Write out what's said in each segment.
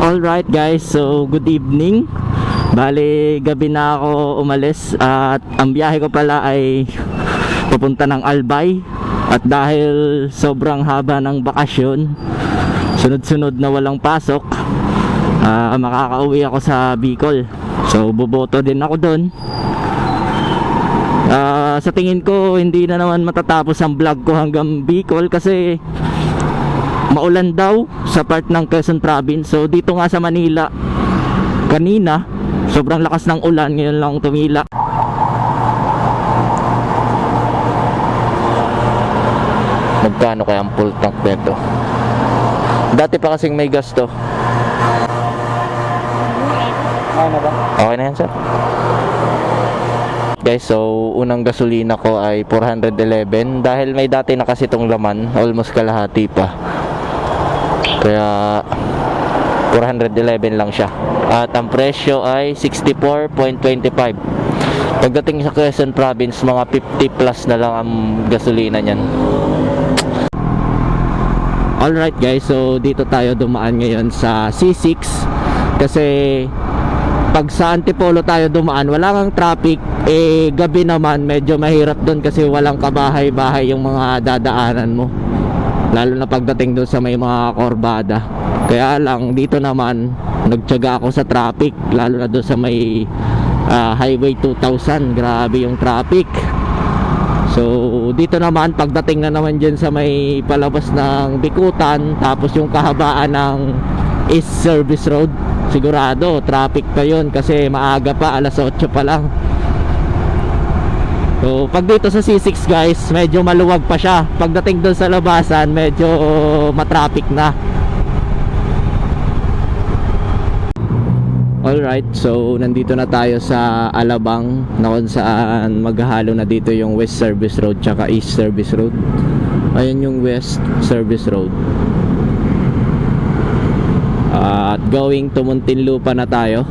Alright guys, so good evening. Bali, gabi na ako umalis at ang biyahe ko pala ay papunta ng Albay. At dahil sobrang haba ng bakasyon, sunod-sunod na walang pasok, ah, makakauwi ako sa Bicol. So, boboto din ako doon. Ah, sa tingin ko, hindi na naman matatapos ang vlog ko hanggang Bicol kasi maulan daw sa part ng Quezon Province. So dito nga sa Manila kanina sobrang lakas ng ulan ngayon lang tumila. Magkano kaya ang full tank nito? Dati pa kasing may gasto. Ano ba? Okay na yan, sir. Guys, so unang gasolina ko ay 411 dahil may dati na kasi itong laman, almost kalahati pa. Kaya 411 lang siya. At ang presyo ay 64.25. Pagdating sa Quezon Province, mga 50 plus na lang ang gasolina niyan. Alright guys, so dito tayo dumaan ngayon sa C6 kasi pag sa Antipolo tayo dumaan, wala kang traffic, eh gabi naman medyo mahirap doon kasi walang kabahay-bahay yung mga dadaanan mo. Lalo na pagdating doon sa may mga korbada. Kaya lang dito naman nagtiyaga ako sa traffic, lalo na doon sa may ah, Highway 2000, grabe yung traffic. So dito naman pagdating na naman dyan sa may palabas ng Bikutan tapos yung kahabaan ng East Service Road sigurado traffic pa yun kasi maaga pa alas 8 pa lang So pag dito sa C6 guys medyo maluwag pa siya pagdating doon sa labasan medyo matraffic na Alright, so nandito na tayo sa Alabang na kung saan maghahalo na dito yung West Service Road tsaka East Service Road. Ayun yung West Service Road. At going to Muntinlupa na tayo.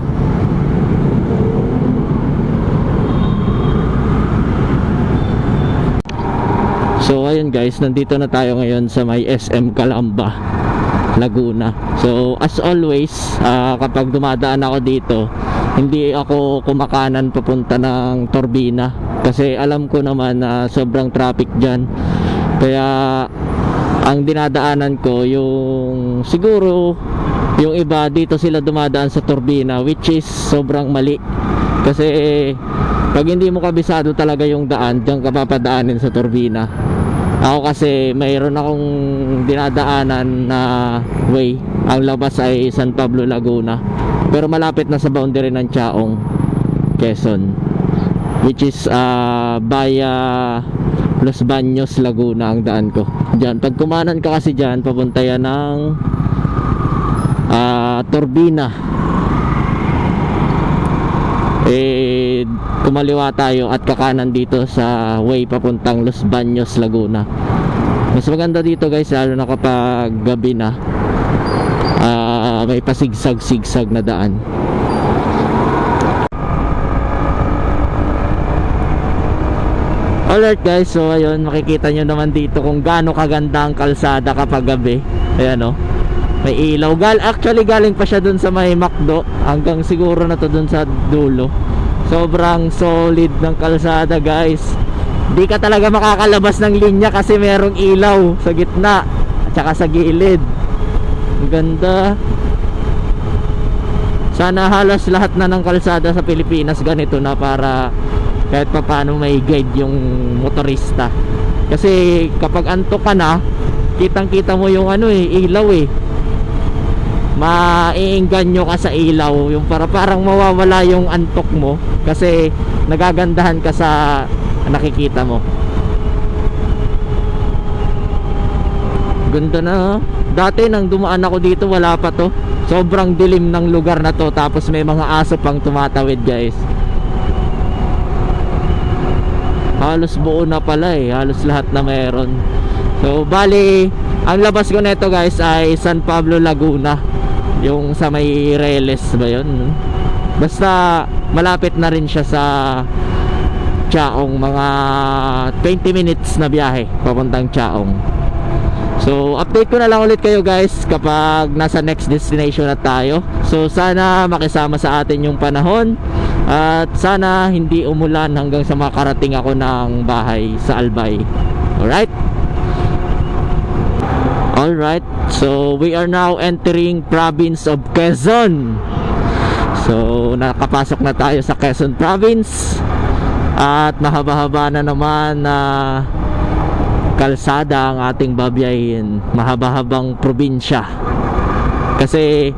Guys, nandito na tayo ngayon sa may SM Calamba. Laguna. So as always, ah, kapag dumadaan ako dito, hindi ako kumakanan papunta ng Torbina kasi alam ko naman na sobrang traffic diyan. Kaya ang dinadaanan ko yung siguro yung iba dito sila dumadaan sa Torbina which is sobrang mali. Kasi pag hindi mo kabisado talaga yung daan, diyan ka papadaanin sa Torbina. Ako kasi mayroon akong dinadaanan na way. Ang labas ay San Pablo, Laguna. Pero malapit na sa boundary ng Chaong, Quezon. Which is uh, via Los Baños, Laguna ang daan ko. Diyan, pag kumanan ka kasi diyan, papunta yan ng ah, Turbina. Eh, kumaliwa tayo at kakanan dito sa way papuntang Los Baños, Laguna. Mas maganda dito guys, lalo na kapag gabi na. Ah, may pasigsag-sigsag na daan. Alright guys, so ayun, makikita nyo naman dito kung gaano kaganda ang kalsada kapag gabi. Ayan o. May ilaw. Gal actually galing pa siya dun sa may Macdo hanggang siguro na to dun sa dulo. Sobrang solid ng kalsada guys. Di ka talaga makakalabas ng linya kasi merong ilaw sa gitna at saka sa gilid. Ang ganda. Sana halos lahat na ng kalsada sa Pilipinas ganito na para kahit pa paano may guide yung motorista. Kasi kapag antok ka na, kitang-kita mo yung ano eh, ilaw eh maiinganyo ka sa ilaw. Yung para parang mawawala yung antok mo kasi nagagandahan ka sa nakikita mo. Ganda na oh. dati nang dumaan ako dito wala pa to. Sobrang dilim ng lugar na to tapos may mga aso pang tumatawid guys. Halos buo na pala eh. Halos lahat na meron. So bali ang labas ko nito guys ay San Pablo Laguna yung sa may Reles ba yun basta malapit na rin siya sa Chaong mga 20 minutes na biyahe papuntang Chaong So, update ko na lang ulit kayo guys kapag nasa next destination na tayo. So, sana makisama sa atin yung panahon at sana hindi umulan hanggang sa makarating ako ng bahay sa Albay. Alright? Alright, so we are now entering province of Quezon. So, nakapasok na tayo sa Quezon province at mahaba-haba na naman na kalsada ang ating babiyahin. Mahaba-habang probinsya. Kasi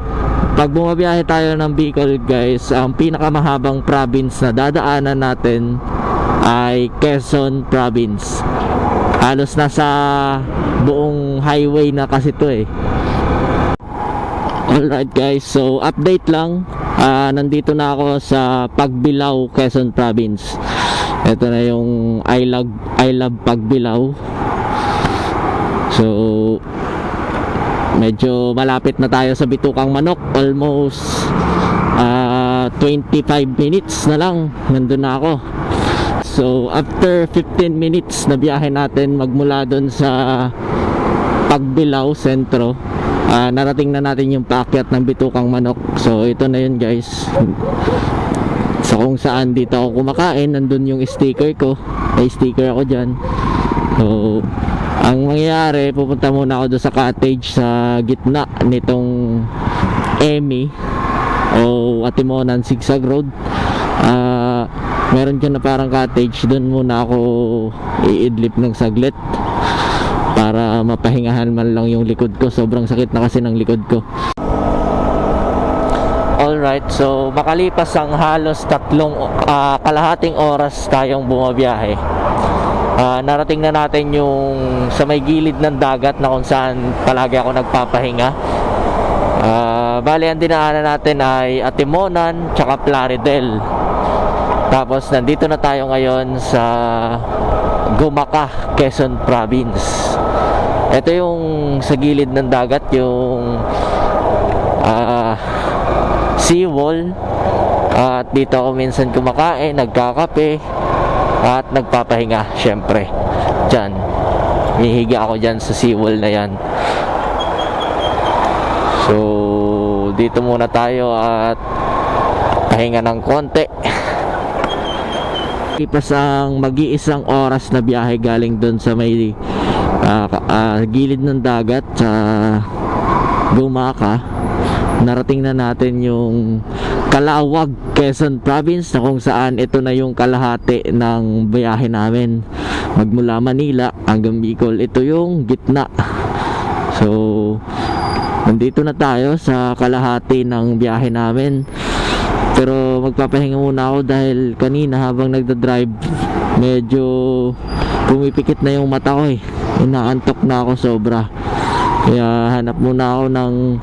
pag bumabiyahe tayo ng Bicol guys, ang pinakamahabang province na dadaanan natin ay Quezon province. Halos nasa buong highway na kasi to eh. Alright guys, so update lang. Ah, nandito na ako sa Pagbilao, Quezon Province. Ito na yung I love, I love Pagbilao. So, medyo malapit na tayo sa Bitukang Manok. Almost ah, 25 minutes na lang. Nandun na ako. So, after 15 minutes na biyahe natin magmula doon sa Pagbilao Sentro, ah, narating na natin yung paakyat ng Bitukang Manok. So, ito na yun guys. Sa kung saan dito ako kumakain, nandun yung sticker ko. May sticker ako dyan. So, ang mangyayari, pupunta muna ako doon sa cottage sa gitna nitong Emmy o Atimonan Sigsag Road. Ah, meron dyan na parang cottage. Doon muna ako iidlip ng saglit para mapahingahan man lang yung likod ko. Sobrang sakit na kasi ng likod ko. Alright, so makalipas ang halos tatlong ah, kalahating oras tayong bumabiyahe. Ah, narating na natin yung sa may gilid ng dagat na kung saan palagi ako nagpapahinga. Ah, bali ang dinaanan natin ay Atimonan tsaka Plaridel tapos nandito na tayo ngayon sa Gumaka, Quezon Province. Ito yung sa gilid ng dagat, yung ah, seawall. At dito ako minsan kumakain, nagkakape, at nagpapahinga, syempre. Diyan. Hihiga ako dyan sa seawall na yan. So, dito muna tayo at pahinga ng konti. Ipas ang mag-iisang oras na biyahe galing doon sa may ka- ah, gilid ng dagat sa Gumaka. Narating na natin yung Kalawag, Quezon Province na kung saan ito na yung kalahati ng biyahe namin. Magmula Manila hanggang Bicol. Ito yung gitna. So, nandito na tayo sa kalahati ng biyahe namin. Pero magpapahinga muna ako dahil kanina habang nagda-drive medyo pumipikit na yung mata ko eh. Inaantok na ako sobra. Kaya hanap muna ako ng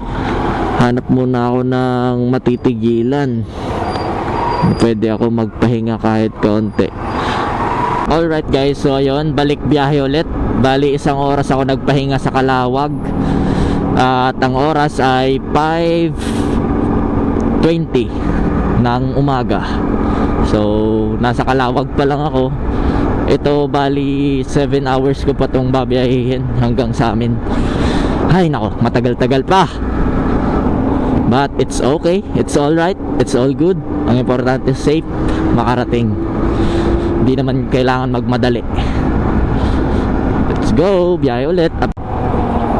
hanap muna ako ng matitigilan. Pwede ako magpahinga kahit kaunti. Alright guys, so ayun, balik biyahe ulit. Bali isang oras ako nagpahinga sa Kalawag. At ang oras ay 5.20 ng umaga. So, nasa Kalawag pa lang ako. Ito bali 7 hours ko pa tong babiyahin hanggang sa amin. Ay nako, matagal-tagal pa. But it's okay, it's all right, it's all good. Ang importante safe, makarating. Hindi naman kailangan magmadali. Let's go, biyahe ulit.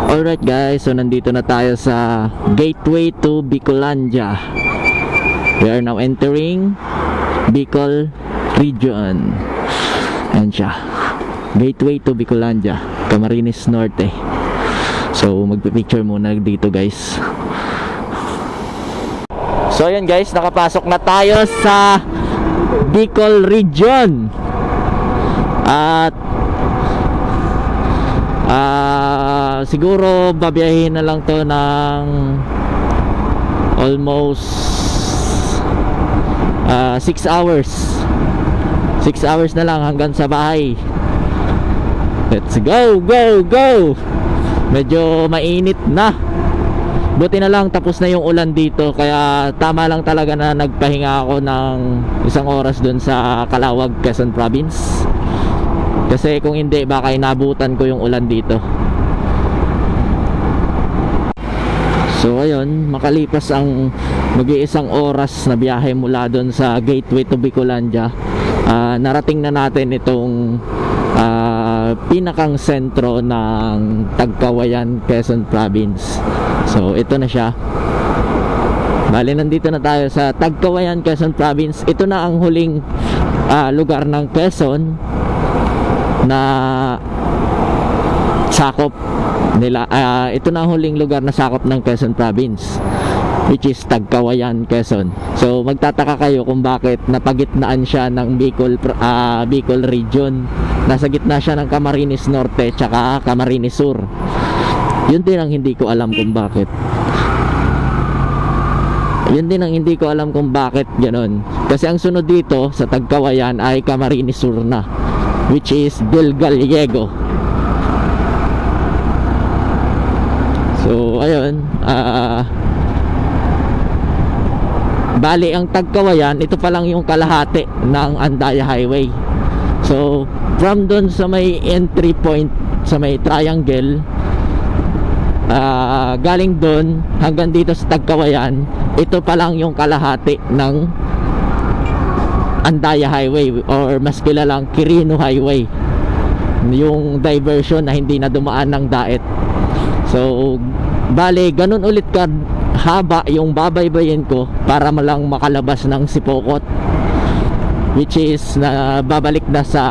Alright guys, so nandito na tayo sa gateway to Bicolandia. We are now entering Bicol region. Ayan siya. Gateway to Bicolandia, Camarines Norte. So, magpipicture muna dito guys. So, ayan guys, nakapasok na tayo sa Bicol region. At ah siguro babiyahin na lang to ng almost 6 hours. 6 hours na lang hanggang sa bahay. Let's go go go! Medyo mainit na. Buti na lang tapos na yung ulan dito kaya tama lang talaga na nagpahinga ako ng isang oras dun sa Kalawag, Quezon Province. Kasi kung hindi baka inabutan ko yung ulan dito So ayun, makalipas ang mag-iisang oras na biyahe mula doon sa gateway to Bicolandia, ah, narating na natin itong ah, pinakang sentro ng Tagkawayan, Quezon Province. So ito na siya. Bali, nandito na tayo sa Tagkawayan, Quezon Province. Ito na ang huling ah, lugar ng Quezon na sakop nila ah, ito na huling lugar na sakop ng Quezon Province which is Tagkawayan, Quezon. So magtataka kayo kung bakit napagitnaan siya ng Bicol ah, Bicol region. Nasa gitna siya ng Camarines Norte tsaka Camarines Sur. Yun din ang hindi ko alam kung bakit. Yun din ang hindi ko alam kung bakit ganun. Kasi ang sunod dito sa Tagkawayan ay Camarines Sur na which is Del Gallego. So, ayun. ah bali, ang Tagkawayan, ito pa lang yung kalahati ng Andaya Highway. So, from doon sa may entry point, sa may triangle, ah galing doon hanggang dito sa Tagkawayan, ito pa lang yung kalahati ng Andaya Highway or mas kilalang Quirino Highway. Yung diversion na hindi na dumaan ng daet. So, bale, ganun ulit ka haba yung babaybayin ko para malang makalabas ng Sipokot which is na babalik na sa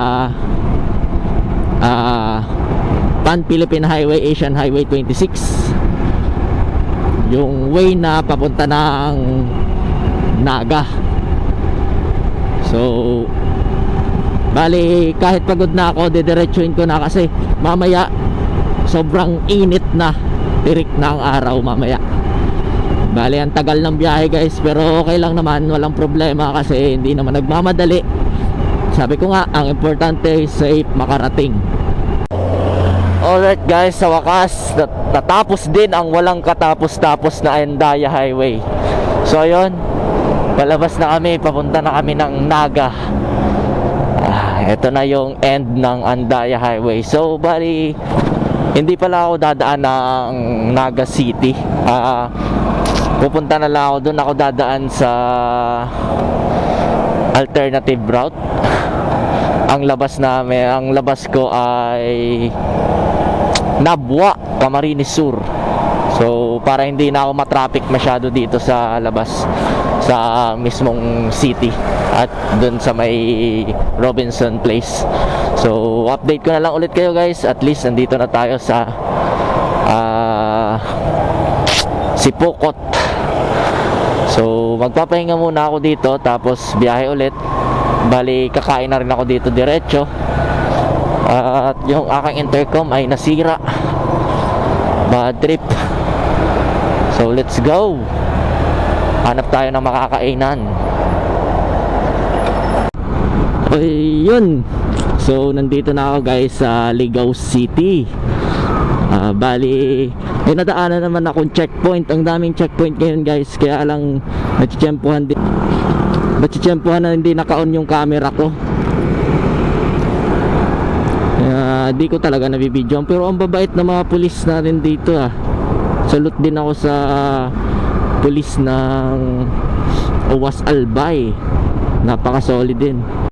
ah Pan Philippine Highway Asian Highway 26 yung way na papunta ng Naga. So bali kahit pagod na ako didiretsuhin ko na kasi mamaya sobrang init na tirik na ang araw mamaya. Bali, ang tagal ng biyahe guys Pero okay lang naman, walang problema Kasi hindi naman nagmamadali. Sabi ko nga, ang importante Safe makarating. Alright guys, sa wakas Natapos din ang walang katapos-tapos na Andaya Highway. So ayun Palabas na kami, papunta na kami ng Naga. Ah, Ito na yung end ng Andaya Highway. So bali Hindi pala ako dadaan ng Naga City. Ah pupunta na lang ako doon ako dadaan sa alternative route. Ang labas namin ang labas ko ay Nabwa Camarines Sur. So para hindi na ako matraffic masyado dito sa labas sa mismong city at doon sa may Robinson Place. So update ko na lang ulit kayo guys. At least nandito na tayo sa ah Sipokot. So magpapahinga muna ako dito Tapos biyahe ulit. Bali kakain na rin ako dito diretso. At yung aking intercom ay nasira. Bad trip. So let's go. Hanap tayo ng makakainan Ayun So nandito na ako guys sa Ligaw City Ah, bali, may nadaanan naman akong checkpoint. Ang daming checkpoint ngayon guys. Kaya lang, natsitsyempohan din. Natsitsyempohan na hindi naka-on yung camera ko. Kaya di ko talaga nabibidyoan. Pero ang babait na mga pulis na rin dito ah. Salute din ako sa pulis ng Owas Albay. Napaka solid din.